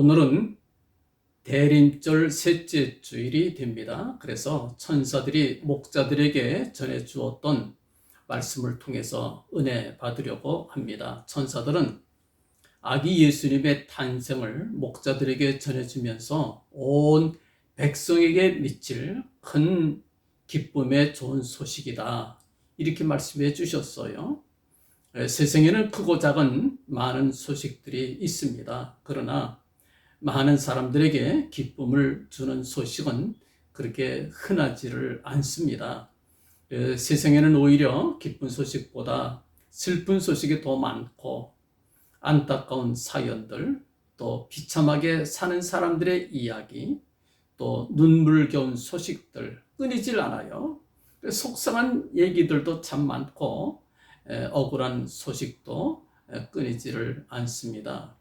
오늘은 대림절 셋째 주일이 됩니다. 그래서 천사들이 목자들에게 전해 주었던 말씀을 통해서 은혜 받으려고 합니다. 천사들은 아기 예수님의 탄생을 목자들에게 전해주면서 온 백성에게 미칠 큰 기쁨의 좋은 소식이다. 이렇게 말씀해 주셨어요. 에, 세상에는 크고 작은 많은 소식들이 있습니다. 그러나 많은 사람들에게 기쁨을 주는 소식은 그렇게 흔하지를 않습니다. 에, 세상에는 오히려 기쁜 소식보다 슬픈 소식이 더 많고 안타까운 사연들, 또 비참하게 사는 사람들의 이야기, 또 눈물겨운 소식들 끊이질 않아요. 속상한 얘기들도 참 많고 에, 억울한 소식도 에, 끊이지를 않습니다.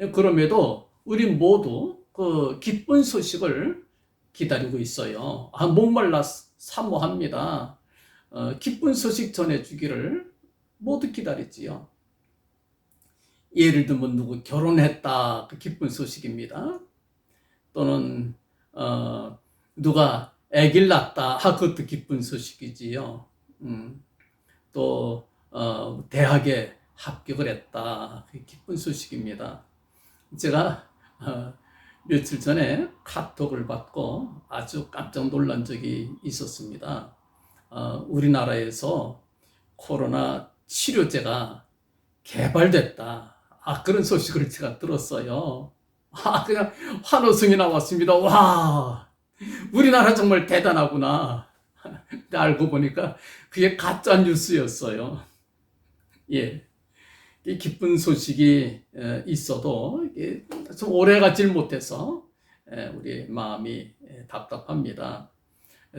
에, 그럼에도 우리 모두 그 기쁜 소식을 기다리고 있어요. 아, 목말라 사모합니다. 어, 기쁜 소식 전해주기를 모두 기다리지요. 예를 들면 누구 결혼했다 그 기쁜 소식입니다. 또는 어, 누가 아기를 낳았다 아, 그것도 기쁜 소식이지요. 음, 또 어, 대학에 합격을 했다 그 기쁜 소식입니다. 제가 어, 며칠 전에 카톡을 받고 아주 깜짝 놀란 적이 있었습니다. 어, 우리나라에서 코로나 치료제가 개발됐다. 아, 그런 소식을 제가 들었어요. 아, 그냥 환호성이 나왔습니다. 와, 우리나라 정말 대단하구나. 알고 보니까 그게 가짜 뉴스였어요. 예. 이 기쁜 소식이 에, 있어도 좀 오래 가질 못해서 에, 우리 마음이 에, 답답합니다.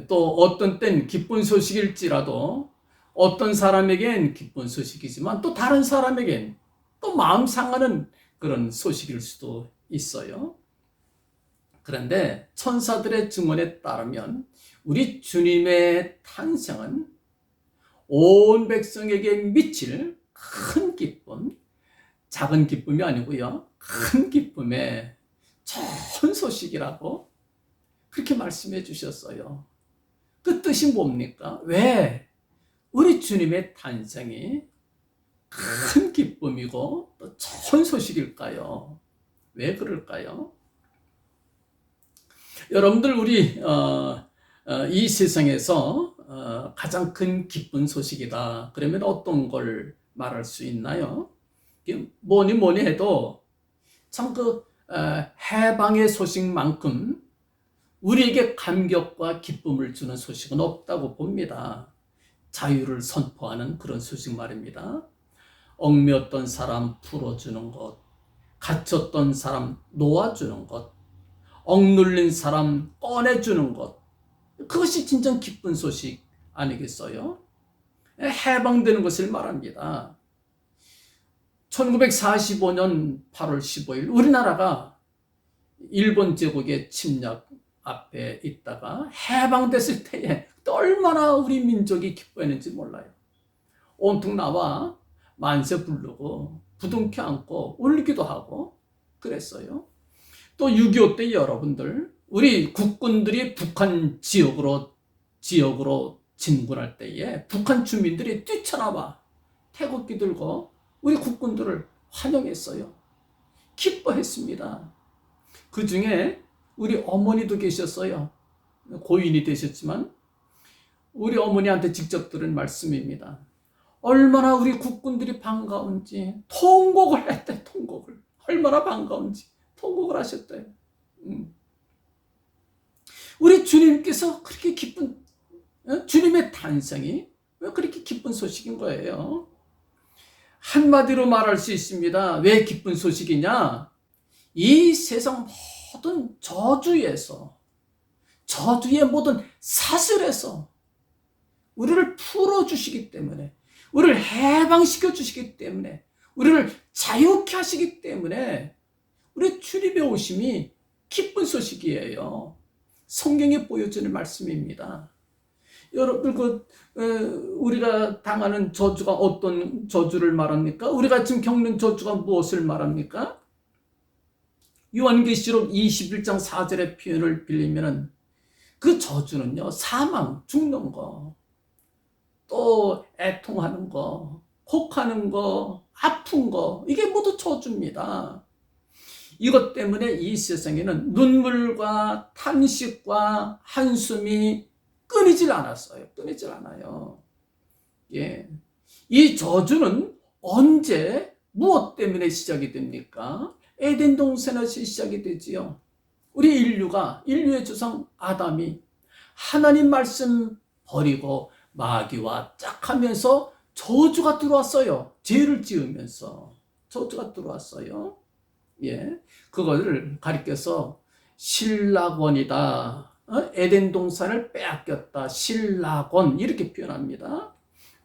또 어떤 땐 기쁜 소식일지라도 어떤 사람에겐 기쁜 소식이지만 또 다른 사람에겐 또 마음 상하는 그런 소식일 수도 있어요. 그런데 천사들의 증언에 따르면 우리 주님의 탄생은 온 백성에게 미칠 큰 기쁨, 작은 기쁨이 아니고요. 큰 기쁨의 좋은 소식이라고 그렇게 말씀해 주셨어요. 그 뜻이 뭡니까? 왜 우리 주님의 탄생이 큰 기쁨이고 또 좋은 소식일까요? 왜 그럴까요? 여러분들 우리 어, 어, 이 세상에서 어, 가장 큰 기쁜 소식이다. 그러면 어떤 걸 말할 수 있나요? 뭐니 뭐니 해도 참그 어, 해방의 소식만큼 우리에게 감격과 기쁨을 주는 소식은 없다고 봅니다. 자유를 선포하는 그런 소식 말입니다. 얽매였던 사람 풀어주는 것, 갇혔던 사람 놓아주는 것, 억눌린 사람 꺼내주는 것, 그것이 진정 기쁜 소식 아니겠어요? 해방되는 것을 말합니다. 1945년 8월 15일 우리나라가 일본 제국의 침략 앞에 있다가 해방됐을 때에 또 얼마나 우리 민족이 기뻐했는지 몰라요. 온통 나와 만세 부르고 부둥켜 안고 울기도 하고 그랬어요. 또 6.25 때 여러분들 우리 국군들이 북한 지역으로 지역으로 진군할 때에 북한 주민들이 뛰쳐나와 태극기 들고 우리 국군들을 환영했어요. 기뻐했습니다. 그 중에 우리 어머니도 계셨어요. 고인이 되셨지만 우리 어머니한테 직접 들은 말씀입니다. 얼마나 우리 국군들이 반가운지 통곡을 했대 통곡을 얼마나 반가운지 통곡을 하셨대요. 음. 우리 주님께서 그렇게 기쁜 어? 주님의 탄생이 왜 그렇게 기쁜 소식인 거예요? 한마디로 말할 수 있습니다. 왜 기쁜 소식이냐? 이 세상 모든 저주에서 저주의 모든 사슬에서 우리를 풀어주시기 때문에 우리를 해방시켜 주시기 때문에 우리를 자유케 하시기 때문에 우리 주님의 오심이 기쁜 소식이에요. 성경에 보여주는 말씀입니다. 여러분 그 우리가 당하는 저주가 어떤 저주를 말합니까? 우리가 지금 겪는 저주가 무엇을 말합니까? 요한계시록 21장 4절의 표현을 빌리면은 그 저주는요, 사망, 죽는 거, 또 애통하는 거, 혹하는 거, 아픈 거, 이게 모두 저주입니다. 이것 때문에 이 세상에는 눈물과 탄식과 한숨이 끊이질 않았어요. 끊이질 않아요. 예. 이 저주는 언제, 무엇 때문에 시작이 됩니까? 에덴 동산에서 시작이 되지요. 우리 인류가, 인류의 조상 아담이 하나님 말씀 버리고 마귀와 짝하면서 저주가 들어왔어요. 죄를 지으면서 저주가 들어왔어요. 예, 그걸 가리켜서 신락원이다. 어? 에덴 동산을 빼앗겼다. 신락원 이렇게 표현합니다.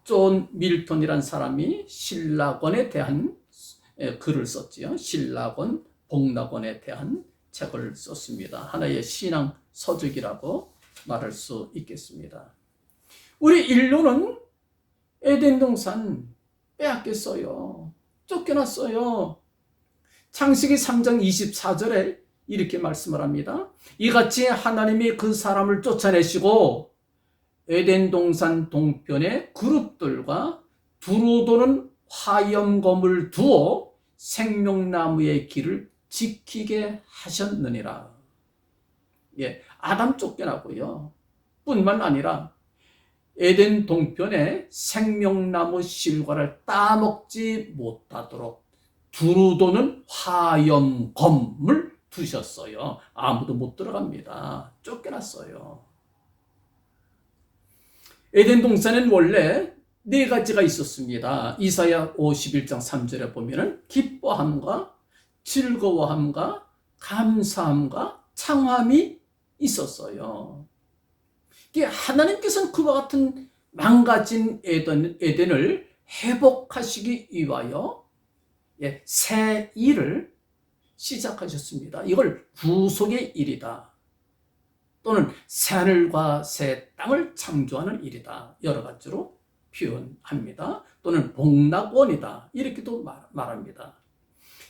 존 밀턴이란 사람이 신락원에 대한 예, 글을 썼지요. 신락원, 복락원에 대한 책을 썼습니다. 하나의 신앙 서적이라고 말할 수 있겠습니다. 우리 인류는 에덴 동산 빼앗겼어요. 쫓겨났어요. 창세기 3장 24절에 이렇게 말씀을 합니다. 이같이 하나님이 그 사람을 쫓아내시고 에덴 동산 동편의 그룹들과 두루 도는 화염검을 두어 생명나무의 길을 지키게 하셨느니라. 예, 아담 쫓겨나고요. 뿐만 아니라 에덴 동편에 생명나무 실과를 따먹지 못하도록 두루 도는 화염검을 두셨어요. 아무도 못 들어갑니다. 쫓겨났어요. 에덴 동산은 원래 네 가지가 있었습니다. 이사야 51장 3절에 보면은 기뻐함과 즐거워함과 감사함과 창함이 있었어요. 하나님께서는 그와 같은 망가진 에덴, 에덴을 회복하시기 위하여 예, 새 일을 시작하셨습니다. 이걸 구속의 일이다. 또는 새 하늘과 새 땅을 창조하는 일이다. 여러 가지로 표현합니다. 또는 복락원이다. 이렇게도 말합니다.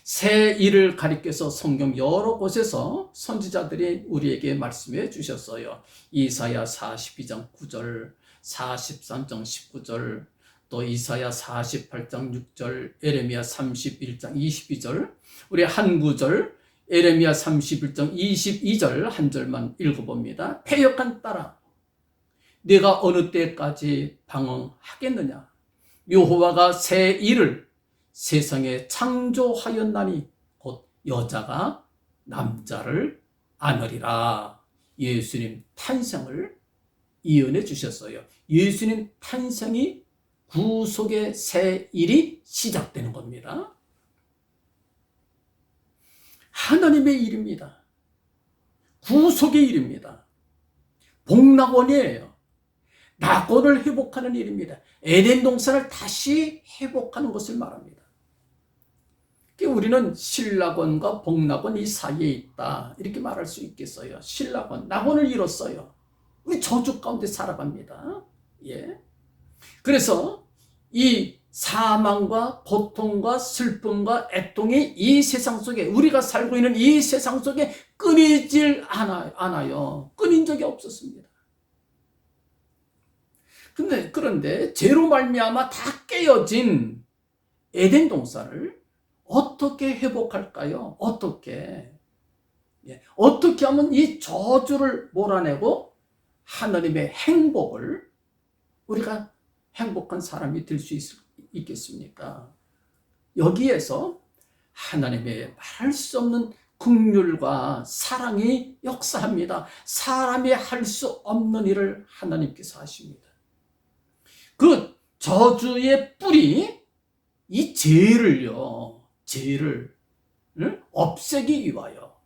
새 일을 가리켜서 성경 여러 곳에서 선지자들이 우리에게 말씀해 주셨어요. 이사야 42장 9절, 43장 19절, 또 이사야 48장 6절, 에레미야 31장 22절, 우리 한 구절 에레미야 31장 22절 한 절만 읽어봅니다. 패역한 딸아, 내가 어느 때까지 방황하겠느냐? 여호와가 새 일을 세상에 창조하였나니 곧 여자가 남자를 안으리라. 예수님 탄생을 이언해 주셨어요. 예수님 탄생이 구속의 새 일이 시작되는 겁니다. 하나님의 일입니다. 구속의 일입니다. 복락원이에요. 낙원을 회복하는 일입니다. 에덴 동산을 다시 회복하는 것을 말합니다. 우리는 신락원과 복락원 이 사이에 있다. 이렇게 말할 수 있겠어요. 신락원, 낙원을 잃었어요. 우리 저주 가운데 살아갑니다. 예. 그래서 이 사망과 고통과 슬픔과 애통이 이 세상 속에 우리가 살고 있는 이 세상 속에 끊이질 않아요. 끊인 적이 없었습니다. 근데 그런데 죄로 말미암아 다 깨어진 에덴 동산을 어떻게 회복할까요? 어떻게? 예, 어떻게 하면 이 저주를 몰아내고 하나님의 행복을 우리가 행복한 사람이 될 수 있겠습니까? 여기에서 하나님의 말할 수 없는 긍휼과 사랑이 역사합니다. 사람이 할 수 없는 일을 하나님께서 하십니다. 그 저주의 뿌리, 이 죄를요, 죄를 없애기 위하여,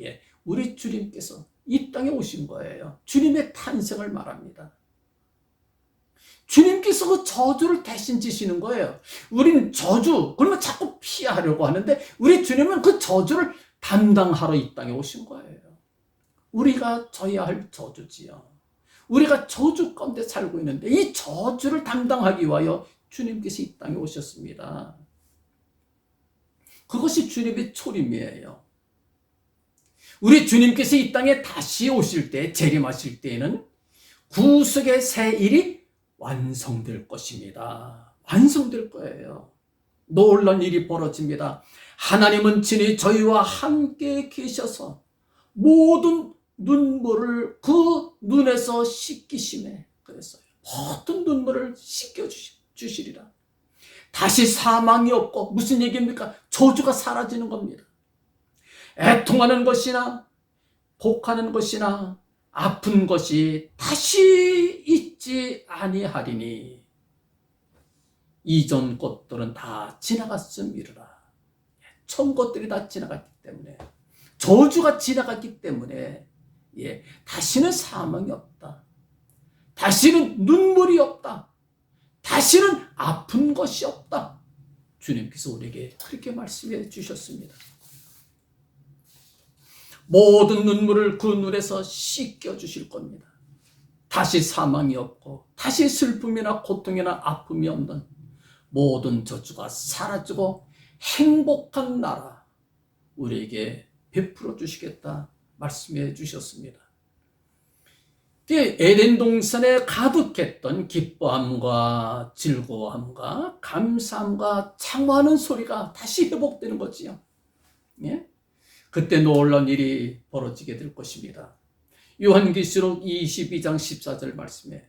예, 우리 주님께서 이 땅에 오신 거예요. 주님의 탄생을 말합니다. 주님께서 그 저주를 대신 지시는 거예요. 우리는 저주, 그러면 자꾸 피하려고 하는데, 우리 주님은 그 저주를 담당하러 이 땅에 오신 거예요. 우리가 져야 할 저주지요. 우리가 저주 가운데 살고 있는데, 이 저주를 담당하기 위하여 주님께서 이 땅에 오셨습니다. 그것이 주님의 초림이에요. 우리 주님께서 이 땅에 다시 오실 때, 재림하실 때에는 구속의 새 일이 완성될 것입니다. 완성될 거예요. 놀란 일이 벌어집니다. 하나님은 친히 저희와 함께 계셔서 모든 눈물을 그 눈에서 씻기심에 그랬어요. 모든 눈물을 씻겨 주시리라. 다시 사망이 없고 무슨 얘기입니까? 저주가 사라지는 겁니다. 애통하는 것이나 복하는 것이나 아픈 것이 다시 있지 아니하리니 이전 것들은 다 지나갔음이라. 처음 것들이 다 지나갔기 때문에 저주가 지나갔기 때문에 예, 다시는 사망이 없다. 다시는 눈물이 없다. 다시는 아픈 것이 없다. 주님께서 우리에게 그렇게 말씀해 주셨습니다. 모든 눈물을 그 눈에서 씻겨 주실 겁니다. 다시 사망이 없고, 다시 슬픔이나 고통이나 아픔이 없는 모든 저주가 사라지고 행복한 나라 우리에게 베풀어 주시겠다 말씀해 주셨습니다. 에덴 동산에 가득했던 기뻐함과 즐거움과 감사함과 창화하는 소리가 다시 회복되는 거지요. 예? 그때 놀란 일이 벌어지게 될 것입니다. 요한계시록 22장 14절 말씀에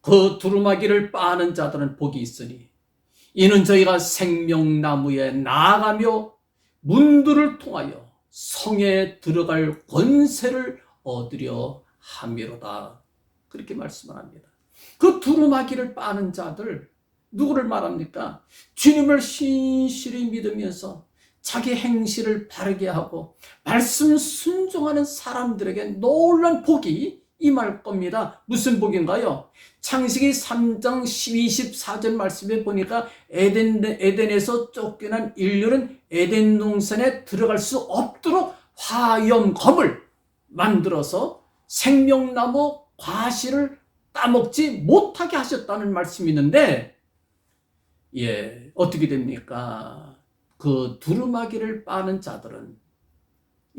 그 두루마기를 빠는 자들은 복이 있으니 이는 저희가 생명나무에 나아가며 문들을 통하여 성에 들어갈 권세를 얻으려 함이로다. 그렇게 말씀을 합니다. 그 두루마기를 빠는 자들 누구를 말합니까? 주님을 신실히 믿으면서 자기 행실을 바르게 하고 말씀 순종하는 사람들에게 놀란 복이 임할 겁니다. 무슨 복인가요? 창세기 3장 24절 말씀에 보니까 에덴, 에덴에서 쫓겨난 인류는 에덴 동산에 들어갈 수 없도록 화염검을 만들어서 생명나무 과실을 따먹지 못하게 하셨다는 말씀이 있는데, 예, 어떻게 됩니까? 그 두루마기를 빠는 자들은,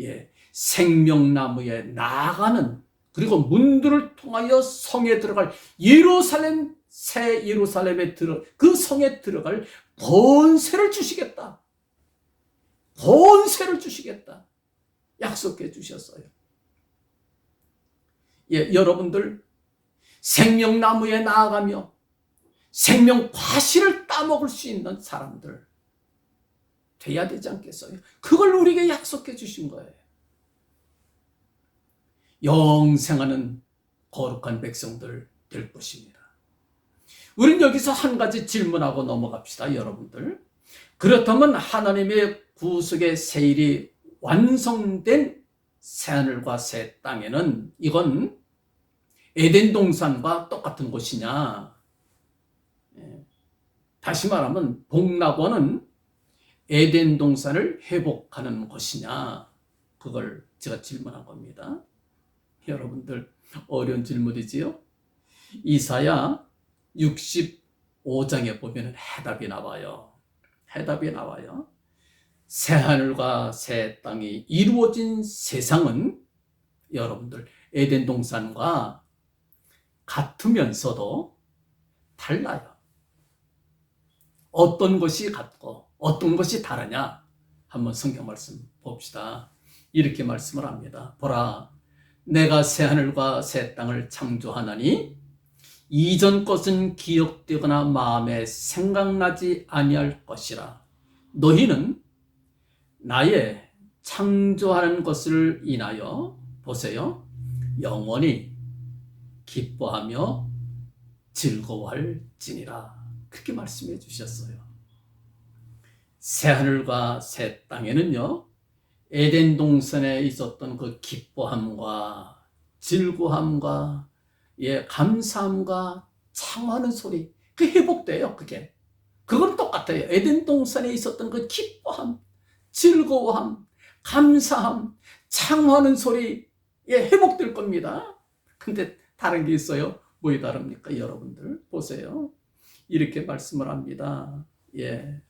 예, 생명나무에 나아가는 그리고 문들을 통하여 성에 들어갈 예루살렘 새 예루살렘에 들어 그 성에 들어갈 권세를 주시겠다. 권세를 주시겠다. 약속해 주셨어요. 예, 여러분들 생명나무에 나아가며 생명 과실을 따먹을 수 있는 사람들 돼야 되지 않겠어요? 그걸 우리에게 약속해 주신 거예요. 영생하는 거룩한 백성들 될 것입니다. 우린 여기서 한 가지 질문하고 넘어갑시다, 여러분들. 그렇다면 하나님의 구속의 세일이 완성된 새하늘과 새 땅에는 이건 에덴 동산과 똑같은 곳이냐? 예. 다시 말하면 복락원은 에덴 동산을 회복하는 것이냐? 그걸 제가 질문한 겁니다. 여러분들 어려운 질문이지요? 이사야 65장에 보면 해답이 나와요. 해답이 나와요. 새 하늘과 새 땅이 이루어진 세상은 여러분들 에덴 동산과 같으면서도 달라요. 어떤 것이 같고 어떤 것이 다르냐? 한번 성경 말씀 봅시다. 이렇게 말씀을 합니다. 보라, 내가 새하늘과 새 땅을 창조하나니 이전 것은 기억되거나 마음에 생각나지 아니할 것이라 너희는 나의 창조하는 것을 인하여 보세요 영원히 기뻐하며 즐거워할지니라 그렇게 말씀해 주셨어요 새하늘과 새 땅에는요 에덴 동산에 있었던 그 기뻐함과 즐거함과 예, 감사함과 창하는 소리 그 회복돼요 그게. 그건 똑같아요. 에덴 동산에 있었던 그 기뻐함 즐거워함 감사함 창하는 소리 예, 회복될 겁니다. 근데 다른 게 있어요? 뭐에 다릅니까? 여러분들 보세요. 이렇게 말씀을 합니다. 예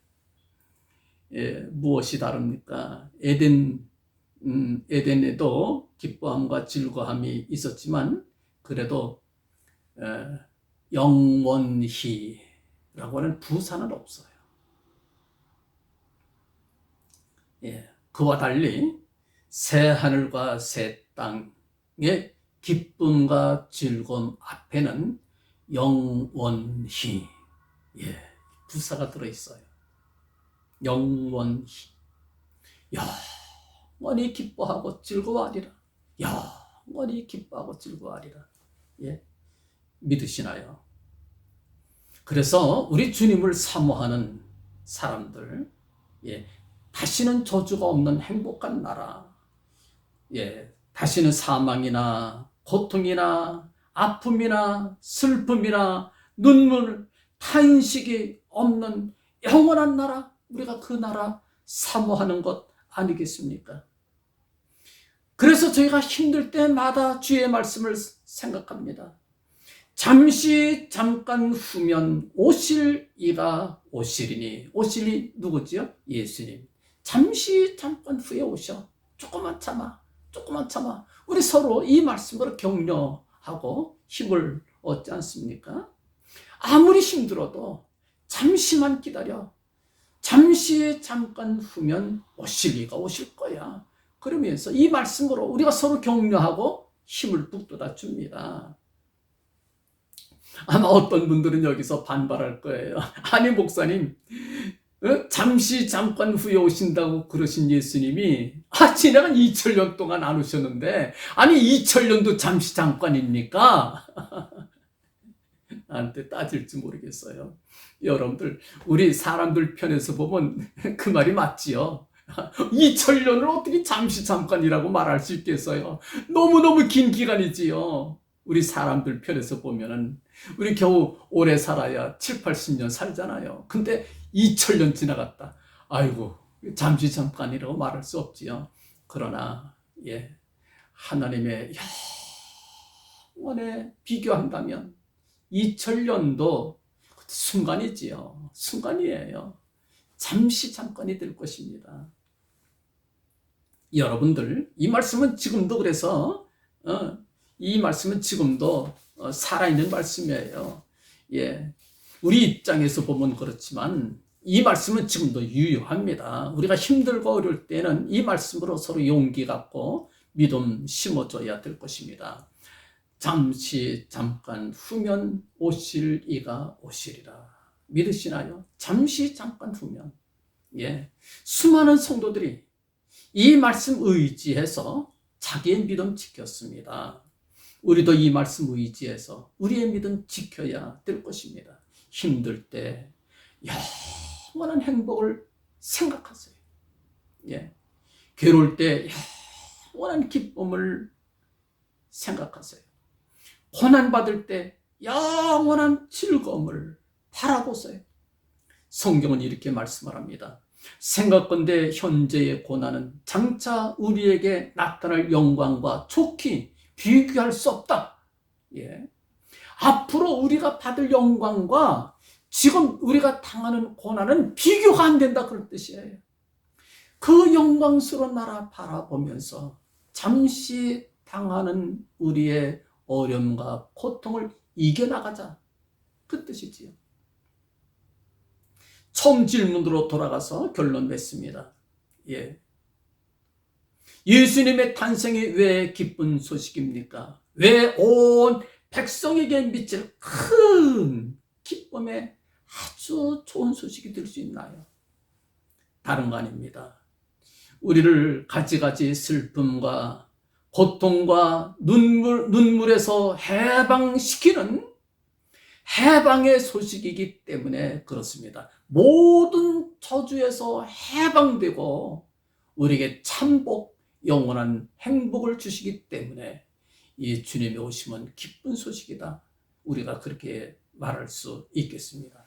예, 무엇이 다릅니까? 에덴 음, 에덴에도 기뻐함과 즐거움이 있었지만 그래도 에, 영원히라고 하는 부산은 없어요. 예, 그와 달리 새 하늘과 새 땅의 기쁨과 즐거움 앞에는 영원히 예, 부사가 들어 있어요. 영원히 영원히 기뻐하고 즐거워하리라. 영원히 기뻐하고 즐거워하리라. 예, 믿으시나요? 그래서 우리 주님을 사모하는 사람들, 예, 다시는 저주가 없는 행복한 나라, 예, 다시는 사망이나 고통이나 아픔이나 슬픔이나 눈물, 탄식이 없는 영원한 나라, 우리가 그 나라 사모하는 것 아니겠습니까? 그래서 저희가 힘들 때마다 주의 말씀을 생각합니다. 잠시 잠깐 후면 오실 이가 오시리니 오실이 누구지요? 예수님. 잠시 잠깐 후에 오셔. 조금만 참아. 조금만 참아. 우리 서로 이 말씀으로 격려하고 힘을 얻지 않습니까? 아무리 힘들어도 잠시만 기다려. 잠시 잠깐 후면 오실 이가 오실 거야. 그러면서 이 말씀으로 우리가 서로 격려하고 힘을 북돋아 줍니다. 아마 어떤 분들은 여기서 반발할 거예요. 아니, 목사님, 어? 잠시 잠깐 후에 오신다고 그러신 예수님이, 아, 지나간 2000년 동안 안 오셨는데, 아니, 2000년도 잠시 잠깐입니까? 나한테 따질지 모르겠어요. 여러분들, 우리 사람들 편에서 보면 그 말이 맞지요. 2000년을 어떻게 잠시 잠깐이라고 말할 수 있겠어요? 너무너무 긴 기간이지요. 우리 사람들 편에서 보면은 우리 겨우 오래 살아야 7, 80년 살잖아요. 근데 2000년 지나갔다. 아이고, 잠시 잠깐이라고 말할 수 없지요. 그러나 예. 하나님의 영원에 비교한다면 2000년도 순간이지요. 순간이에요. 잠시 잠깐이 될 것입니다. 여러분들, 이 말씀은 지금도 그래서, 어, 이 말씀은 지금도 어, 살아있는 말씀이에요. 예. 우리 입장에서 보면 그렇지만, 이 말씀은 지금도 유효합니다. 우리가 힘들고 어려울 때는 이 말씀으로 서로 용기 갖고 믿음 심어줘야 될 것입니다. 잠시 잠깐 후면 오실 이가 오시리라. 믿으시나요? 잠시 잠깐 후면. 예. 수많은 성도들이 이 말씀 의지해서 자기의 믿음 지켰습니다. 우리도 이 말씀 의지해서 우리의 믿음 지켜야 될 것입니다. 힘들 때 영원한 행복을 생각하세요. 예. 괴로울 때 영원한 기쁨을 생각하세요. 고난받을 때 영원한 즐거움을 바라보세요. 성경은 이렇게 말씀을 합니다. 생각건대 현재의 고난은 장차 우리에게 나타날 영광과 좋기 비교할 수 없다. 예. 앞으로 우리가 받을 영광과 지금 우리가 당하는 고난은 비교가 안 된다 그런 뜻이에요. 그 영광스러운 나라 바라보면서 잠시 당하는 우리의 어려움과 고통을 이겨나가자. 그 뜻이지요. 처음 질문으로 돌아가서 결론 맺습니다. 예. 예수님의 탄생이 왜 기쁜 소식입니까? 왜 온 백성에게 미칠 큰 기쁨의 아주 좋은 소식이 될 수 있나요? 다른 거 아닙니다. 우리를 가지가지 슬픔과 고통과 눈물, 눈물에서 해방시키는 해방의 소식이기 때문에 그렇습니다. 모든 저주에서 해방되고 우리에게 참복, 영원한 행복을 주시기 때문에 이 주님의 오심은 기쁜 소식이다. 우리가 그렇게 말할 수 있겠습니다.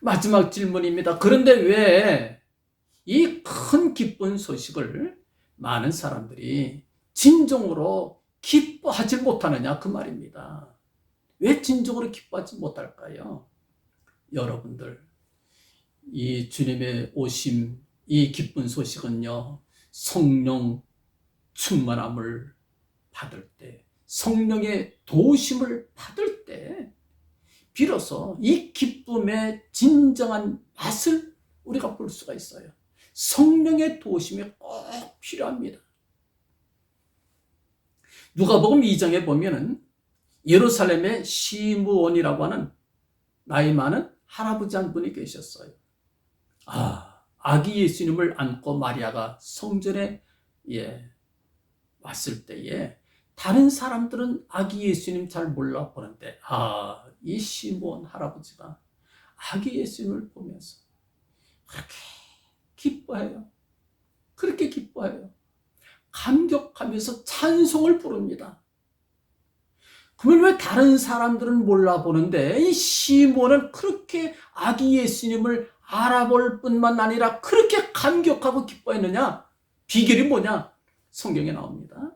마지막 질문입니다. 그런데 왜 이 큰 기쁜 소식을 많은 사람들이 진정으로 기뻐하지 못하느냐 그 말입니다. 왜 진정으로 기뻐하지 못할까요? 여러분들 이 주님의 오심 이 기쁜 소식은요 성령 충만함을 받을 때, 성령의 도우심을 받을 때, 비로소 이 기쁨의 진정한 맛을 우리가 볼 수가 있어요. 성령의 도우심이 꼭 필요합니다. 누가복음 2장에 보면은 예루살렘의 시므온이라고 하는 나이 많은 할아버지 한 분이 계셨어요. 아, 아기 예수님을 안고 마리아가 성전에 예, 왔을 때에 다른 사람들은 아기 예수님 잘 몰라 보는데 아, 이 시므온 할아버지가 아기 예수님을 보면서 그렇게 기뻐해요. 그렇게 기뻐해요. 감격하면서 찬송을 부릅니다. 그러면 왜 다른 사람들은 몰라보는데 이 시몬은 그렇게 아기 예수님을 알아볼 뿐만 아니라 그렇게 감격하고 기뻐했느냐? 비결이 뭐냐? 성경에 나옵니다.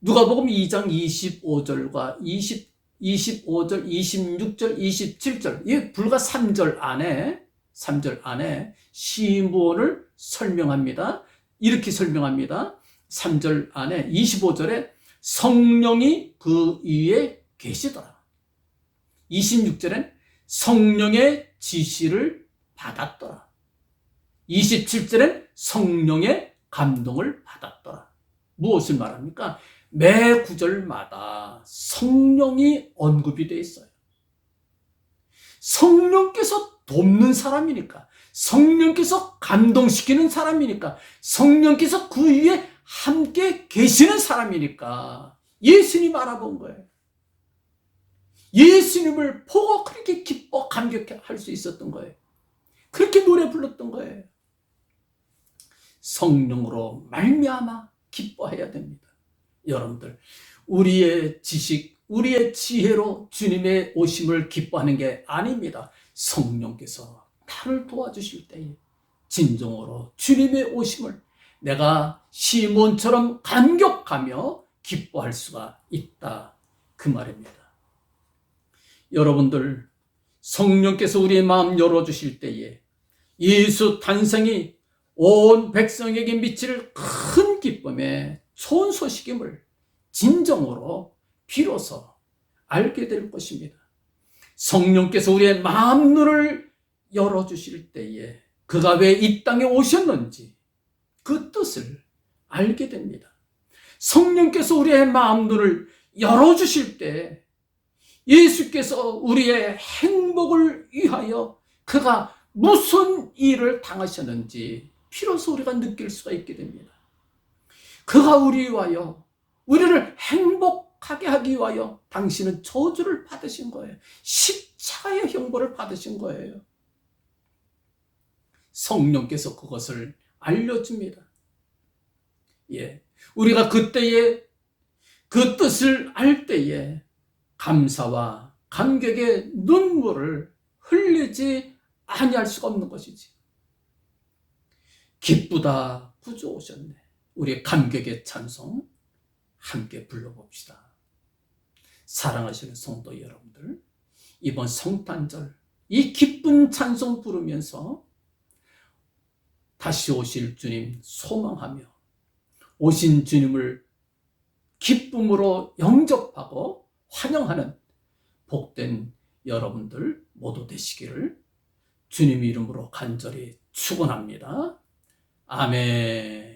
누가복음 2장 25절과 20, 25절, 26절, 27절, 이 불과 3절 안에 3절 안에 시몬을 설명합니다. 이렇게 설명합니다. 3절 안에 25절에 성령이 그 위에 계시더라. 26절엔 성령의 지시를 받았더라. 27절엔 성령의 감동을 받았더라. 무엇을 말합니까? 매 구절마다 성령이 언급이 되어 있어요. 성령께서 돕는 사람이니까, 성령께서 감동시키는 사람이니까, 성령께서 그 위에 함께 계시는 사람이니까 예수님 알아본 거예요. 예수님을 보고 그렇게 기뻐 감격할 수 있었던 거예요. 그렇게 노래 불렀던 거예요. 성령으로 말미암아 기뻐해야 됩니다. 여러분들, 우리의 지식, 우리의 지혜로 주님의 오심을 기뻐하는 게 아닙니다. 성령께서 나를 도와주실 때에 진정으로 주님의 오심을 내가 시몬처럼 감격하며 기뻐할 수가 있다. 그 말입니다. 여러분들, 성령께서 우리의 마음 열어주실 때에 예수 탄생이 온 백성에게 미칠 큰 기쁨의 좋은 소식임을 진정으로 비로소 알게 될 것입니다. 성령께서 우리의 마음 눈을 열어주실 때에 그가 왜 이 땅에 오셨는지 그 뜻을 알게 됩니다. 성령께서 우리의 마음 눈을 열어주실 때 예수께서 우리의 행복을 위하여 그가 무슨 일을 당하셨는지 비로소 우리가 느낄 수가 있게 됩니다. 그가 우리 위하여 우리를 행복하게 하기 위하여 당신은 저주를 받으신 거예요. 십자가의 형벌을 받으신 거예요. 성령께서 그것을 알려줍니다. 예. 우리가 그때에 그 뜻을 알 때에 감사와 감격의 눈물을 흘리지 아니할 수가 없는 것이지. 기쁘다 구주 오셨네. 우리 감격의 찬송 함께 불러봅시다. 사랑하시는 성도 여러분들, 이번 성탄절 이 기쁜 찬송 부르면서 다시 오실 주님 소망하며 오신 주님을 기쁨으로 영접하고 환영하는 복된 여러분들 모두 되시기를 주님 이름으로 간절히 축원합니다. 아멘.